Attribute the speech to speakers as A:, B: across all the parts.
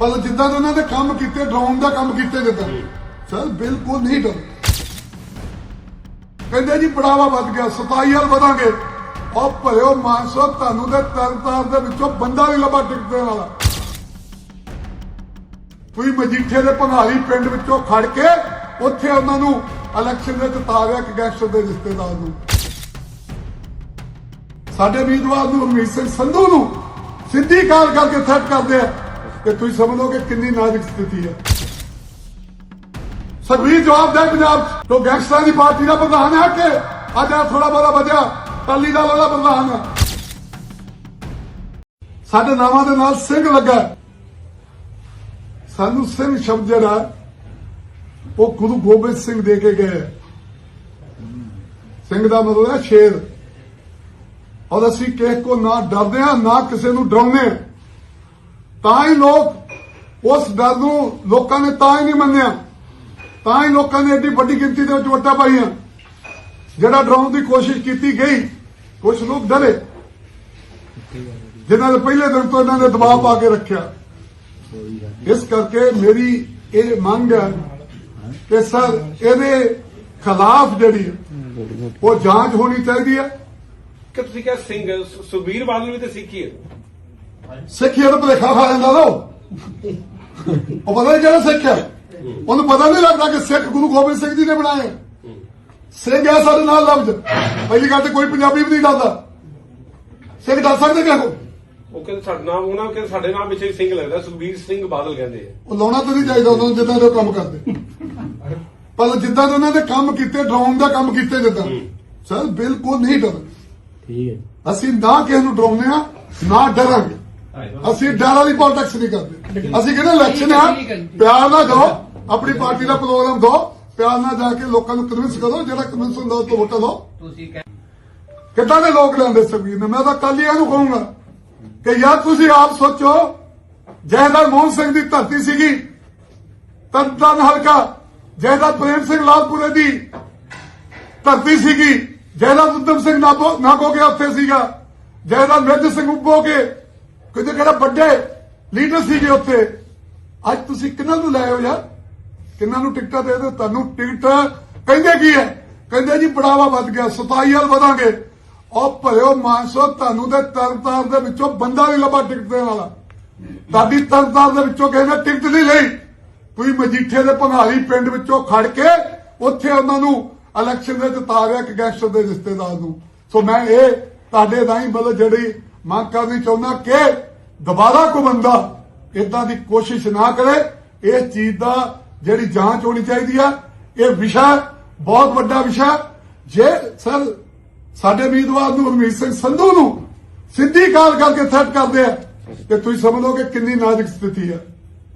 A: ਪਰ ਜਿੱਦਾਂ ਦੇ ਉਹਨਾਂ ਨੇ ਕੰਮ ਕੀਤੇ ਡਰਾਉਣ ਦਾ ਕੰਮ ਕੀਤੇ ਜਿੱਦਾਂ। ਸਰ ਬਿਲਕੁਲ ਨਹੀਂ ਡਰ। ਕਹਿੰਦੇ ਜੀ ਬੜਾਵਾ ਵੱਧ ਗਿਆ 27 ਹਾਲ ਵਧਾਂਗੇ। ਉਹ ਭਲਿਓ ਮਾਨਸੋ ਤੁਹਾਨੂੰ ਦੇ ਤਰਤਾਰ ਦੇ ਵਿੱਚੋਂ ਬੰਦਾ ਨਹੀਂ ਲੱਭਾ ਟਿਕਦੇ ਵਾਲਾ। ਕੋਈ ਮਜੀਠੇ ਦੇ ਭੰਗਾਲੀ ਪਿੰਡ ਵਿੱਚੋਂ ਖੜ ਕੇ ਉੱਥੇ ਉਹਨਾਂ ਨੂੰ ਇਲੈਕਸ਼ਨ ਦੇ ਜਿਤਾਰਿਆ ਇੱਕ ਗੈਂਗਸਟਰ ਦੇ ਰਿਸ਼ਤੇਦਾਰ ਨੂੰ। ਸਾਡੇ ਉਮੀਦਵਾਰ ਨੂੰ ਹਰਮੀਤ ਸਿੰਘ ਸੰਧੂ ਨੂੰ ਸਿੱਧੀ ਕਾਲ ਕਰਕੇ ਥ੍ਰੈਟ ਕਰਦੇ ਆ। ਕਿ ਤੁਸੀਂ ਸਮਝੋਗੇ ਕਿੰਨੀ ਨਾਜ਼ੁਕ ਸਥਿਤੀ ਹੈ। ਸਗਵੀਰ ਜਵਾਬ ਦੇ ਪੰਜਾਬ 'ਚ। ਤੋਂ ਗੈਂਗਸਟਰਾਂ ਦੀ ਪਾਰਟੀ ਦਾ ਪ੍ਰਧਾਨ ਹੈ ਕਿ ਅੱਜ ਆ ਥੋੜਾ ਬੋਲਾ ਬਚਿਆ ਅਕਾਲੀ ਦਲ ਵਾਲਾ ਪ੍ਰਧਾਨ ਹੈ। ਸਾਡੇ ਨਾਵਾਂ ਦੇ ਨਾਲ ਸਿੰਘ ਲੱਗਾ ਸਾਨੂੰ ਸਿੰਘ ਸ਼ਬਦ ਜਿਹੜਾ ਹੈ, ਉਹ ਗੁਰੂ ਗੋਬਿੰਦ ਸਿੰਘ ਦੇ ਕੇ ਗਏ ਸਿੰਘ ਦਾ ਮਤਲਬ ਹੈ ਸ਼ੇਰ। ਔਰ ਅਸੀਂ ਕਿਸੇ ਕੋ ਨਾ ਡਰਦੇ ਹਾਂ ਨਾ ਕਿਸੇ ਨੂੰ ਡਰਾਉਂਦੇ ਹਾਂ। ਤਾਂ ਹੀ ਲੋਕ ਉਸ ਡਰ ਨੂੰ ਲੋਕਾਂ ਨੇ ਤਾਂ ਹੀ ਨਹੀਂ ਮੰਨਿਆ। ਤਾਂ ਹੀ ਲੋਕਾਂ ਨੇ ਏਡੀ ਵੱਡੀ ਗਿਣਤੀ ਦੇ ਵਿੱਚ ਵੋਟਾਂ ਪਾਈਆਂ। ਜਿਹੜਾ ਡਰਾਉਣ ਦੀ ਕੋਸ਼ਿਸ਼ ਕੀਤੀ ਗਈ ਕੁਝ ਲੋਕ ਡਰੇ। ਜਿਨ੍ਹਾਂ ਨੇ ਪਹਿਲੇ ਦਿਨ ਤੋਂ ਇਹਨਾਂ ਨੇ ਦਬਾਅ ਪਾ ਕੇ ਰੱਖਿਆ। ਇਸ ਕਰਕੇ ਮੇਰੀ ਇਹ ਮੰਗ ਹੈ ਕਿ ਸਰ, ਇਹਦੇ ਖਿਲਾਫ ਜਿਹੜੀ ਉਹ ਜਾਂਚ ਹੋਣੀ ਚਾਹੀਦੀ ਹੈ।
B: ਕਿ ਤੁਸੀਂ ਕਿਹਾ ਸਿੰਘ, ਸੁ- ਸੁਖਬੀਰ ਬਾਦਲ ਵੀ ਤੇ ਸਿੱਖੀ ਹੈ।
A: ਸਿੱਖੀ ਦਾ ਭਲੇਖਾ ਖਾ ਜਾਂਦਾ ਲੋ ਉਹ। ਪਤਾ ਨਹੀਂ ਜਿਹੜਾ ਸਿੱਖ ਹੈ। ਉਹਨੂੰ ਪਤਾ ਨਹੀਂ ਲੱਗਦਾ ਕਿ ਸਿੱਖ ਗੁਰੂ ਗੋਬਿੰਦ ਸਿੰਘ ਜੀ ਨੇ ਬਣਾਏ। ਸਿੰਘ ਹੈ ਸਾਡੇ ਨਾਲ ਲਫ਼ਜ਼। ਪਹਿਲੀ ਗੱਲ ਤੇ ਕੋਈ ਪੰਜਾਬੀ ਵੀ ਨਹੀਂ ਡਰਦਾ। ਸਿੰਘ ਡਰ ਸਕਦੇ ਕਿਹੋ?
B: ਉਹ ਕਹਿੰਦੇ ਸਾਡਾ ਨਾਮ ਉਹਨਾਂ ਕਹਿੰਦੇ ਸਾਡੇ ਨਾਮ ਵਿੱਚ ਹੀ ਸਿੰਘ ਲੱਗਦਾ। ਸੁਖਬੀਰ ਸਿੰਘ ਬਾਦਲ ਕਹਿੰਦੇ ਆ।
A: ਉਹ ਲਾਉਣਾ ਤਾਂ ਨਹੀਂ ਚਾਹੀਦਾ ਉਹਨਾਂ ਨੂੰ ਜਿੱਦਾਂ ਦੇ ਉਹ ਕੰਮ ਕਰਦੇ। ਪਰ ਜਿੱਦਾਂ ਦੇ ਉਹਨਾਂ ਨੇ ਕੰਮ ਕੀਤੇ ਡਰਾਉਣ ਦਾ ਕੰਮ ਕੀਤੇ ਜਿੱਦਾਂ। ਸਰ ਬਿਲਕੁਲ ਨਹੀਂ ਡਰ
C: ਠੀਕ ਹੈ।
A: ਅਸੀਂ ਨਾ ਕਿਸੇ ਨੂੰ ਡਰਾਉਂਦੇ ਆ ਨਾ ਡਰਾਂਗੇ। ਅਸੀਂ ਡਰ ਵਾਲੀ ਪੋਲਿਟਿਕਸ ਨਹੀਂ ਕਰਦੇ। ਅਸੀਂ ਕਹਿੰਦੇ ਇਲੈਕਸ਼ਨ ਆ ਪਿਆਰ ਨਾਲ ਜਾਓ ਆਪਣੀ ਪਾਰਟੀ ਦਾ ਪ੍ਰੋਗਰਾਮ ਦਿਓ ਪਿਆਰ ਨਾਲ ਜਾ ਕੇ ਲੋਕਾਂ ਨੂੰ ਕਨਵਿੰਸ ਕਰੋ ਜਿਹੜਾ ਕਨਵਿੰਸ ਹੁੰਦਾ ਉਹ ਤੋਂ ਵੋਟਾਂ ਦਿਓ।
D: ਤੁਸੀਂ
A: ਕਿੱਦਾਂ ਦੇ ਲੋਕ ਲੈਂਦੇ ਸੁਖਬੀਰ ਨੇ? ਮੈਂ ਤਾਂ ਕੱਲ ਹੀ ਇਹਨੂੰ ਕਹੂੰਗਾ ਕਿ ਯਾਰ ਤੁਸੀਂ ਆਪ ਸੋਚੋ ਜੈਦਾਰ ਮੋਹਨ ਸਿੰਘ ਦੀ ਧਰਤੀ ਸੀਗੀ ਤਨਤਨ ਹਲਕਾ ਜੈਦਾਰ ਪ੍ਰੇਮ ਸਿੰਘ ਲਾਲਪੁਰੇ ਦੀ ਧਰਤੀ ਸੀਗੀ ਜੈਦਾਰ ਉਦਮ ਸਿੰਘ ਨਾਗੋ ਨਾਗੋ ਕੇ ਉੱਥੇ ਸੀਗਾ ਜੈਦਾਰ ਮਿਰਜ ਸਿੰਘ ਉੱਭੋ ਕੇ ਕਿਤੇ ਕਿਹੜਾ ਵੱਡੇ ਲੀਡਰ ਸੀਗੇ ਉੱਥੇ। ਅੱਜ ਤੁਸੀਂ ਕਿਹਨਾਂ ਨੂੰ ਲਾਏ ਯਾਰ? ਕਿਹਨਾਂ ਨੂੰ ਟਿਕਟਾਂ ਦੇ ਦਿਓ? ਤੁਹਾਨੂੰ ਟਿਕਟ ਕਹਿੰਦੇ ਕੀ ਹੈ? ਕਹਿੰਦੇ ਜੀ ਬੜਾਵਾ ਵੱਧ ਗਿਆ 27 ਹਾਲ ਵਧਾਂਗੇ। ਉਹ ਭਲਿਓ ਮਾਨਸੋ, ਤੁਹਾਨੂੰ ਦੇ ਤਰਤਾਰ ਦੇ ਵਿੱਚੋਂ ਬੰਦਾ ਨਹੀਂ ਲੱਭਾ ਟਿਕਟ ਦੇਣ ਵਾਲਾ। ਤੁਹਾਡੀ ਤਰਤਾਰ ਦੇ ਵਿੱਚੋਂ ਕਿਸੇ ਨੇ ਟਿਕਟ ਨਹੀਂ ਲਈ। ਕੋਈ ਮਜੀਠੇ ਦੇ ਭੰਗਾਲੀ ਪਿੰਡ ਵਿੱਚੋਂ ਖੜ ਕੇ ਉੱਥੇ ਉਹਨਾਂ ਨੂੰ ਇਲੈਕਸ਼ਨ ਦੇ ਰਿਹਾ ਇੱਕ ਗੈਂਗਸਟਰ ਦੇ ਰਿਸ਼ਤੇਦਾਰ ਨੂੰ। ਸੋ ਮੈਂ ਇਹ ਤੁਹਾਡੇ ਰਾਹੀਂ ਮਤਲਬ ਜਿਹੜੀ ਮੰਗ ਕਰਨੀ ਚਾਹੁੰਦਾ ਕਿ ਦੁਬਾਰਾ ਕੋਈ ਬੰਦਾ ਇਦਾਂ ਦੀ ਕੋਸ਼ਿਸ਼ ਨਾ ਕਰੇ, ਇਸ ਚੀਜ਼ ਦਾ ਜਿਹੜੀ ਜਾਂਚ ਹੋਣੀ ਚਾਹੀਦੀ ਆ, ਇਹ ਵਿਸ਼ਾ ਬਹੁਤ ਵੱਡਾ ਵਿਸ਼ਾ। ਜੇ ਸਰ ਸਾਡੇ ਉਮੀਦਵਾਰ ਨੂੰ, ਹਰਮੀਤ ਸਿੰਘ ਸੰਧੂ ਨੂੰ ਸਿੱਧੀ ਕਾਲ ਕਰਕੇ ਥ੍ਰੈਟ ਕਰਦੇ ਆ, ਤੇ ਤੁਸੀਂ ਸਮਝ ਲੋ ਕਿ ਕਿੰਨੀ ਨਾਜ਼ੁਕ ਸਥਿਤੀ ਹੈ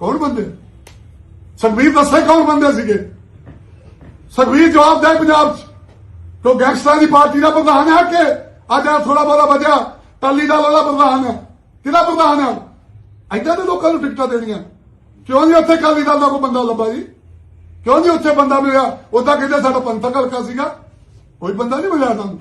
A: ਕੌਣ ਬੰਦੇ? ਸੁਖਬੀਰ ਦੱਸੇ ਕੌਣ ਬੰਦੇ ਸੀਗੇ? ਸੁਖਬੀਰ ਜਵਾਬ ਦੇ ਪੰਜਾਬ 'ਚ। ਤੋਂ ਗੈਂਗਸਟਰਾਂ ਦੀ ਪਾਰਟੀ ਦਾ ਪ੍ਰਧਾਨ ਹੈ ਕਿ ਅੱਜ ਆ ਥੋੜਾ ਬੋਲਾ ਬਚਿਆ ਅਕਾਲੀ ਦਲ ਵਾਲਾ ਪ੍ਰਧਾਨ ਹੈ। ਕਿਹਦਾ ਪ੍ਰਧਾਨ ਹੈ? ਐਦਾਂ ਦੇ ਲੋਕਾਂ ਨੂੰ ਟਿਕਟਾਂ ਦੇਣੀਆਂ। ਕਿਉਂ ਨਹੀਂ ਉੱਥੇ ਅਕਾਲੀ ਦਲ ਦਾ ਕੋਈ ਬੰਦਾ ਲੱਭਾ ਜੀ? ਕਿਉਂ ਨਹੀਂ ਉੱਥੇ ਬੰਦਾ ਮਿਲਿਆ? ਉਦਾਂ ਕਹਿੰਦੇ ਸਾਡਾ ਪੰਥਕ ਹਲਕਾ ਸੀਗਾ। ਕੋਈ ਬੰਦਾ ਨਹੀਂ ਮਿਲਿਆ ਤੁਹਾਨੂੰ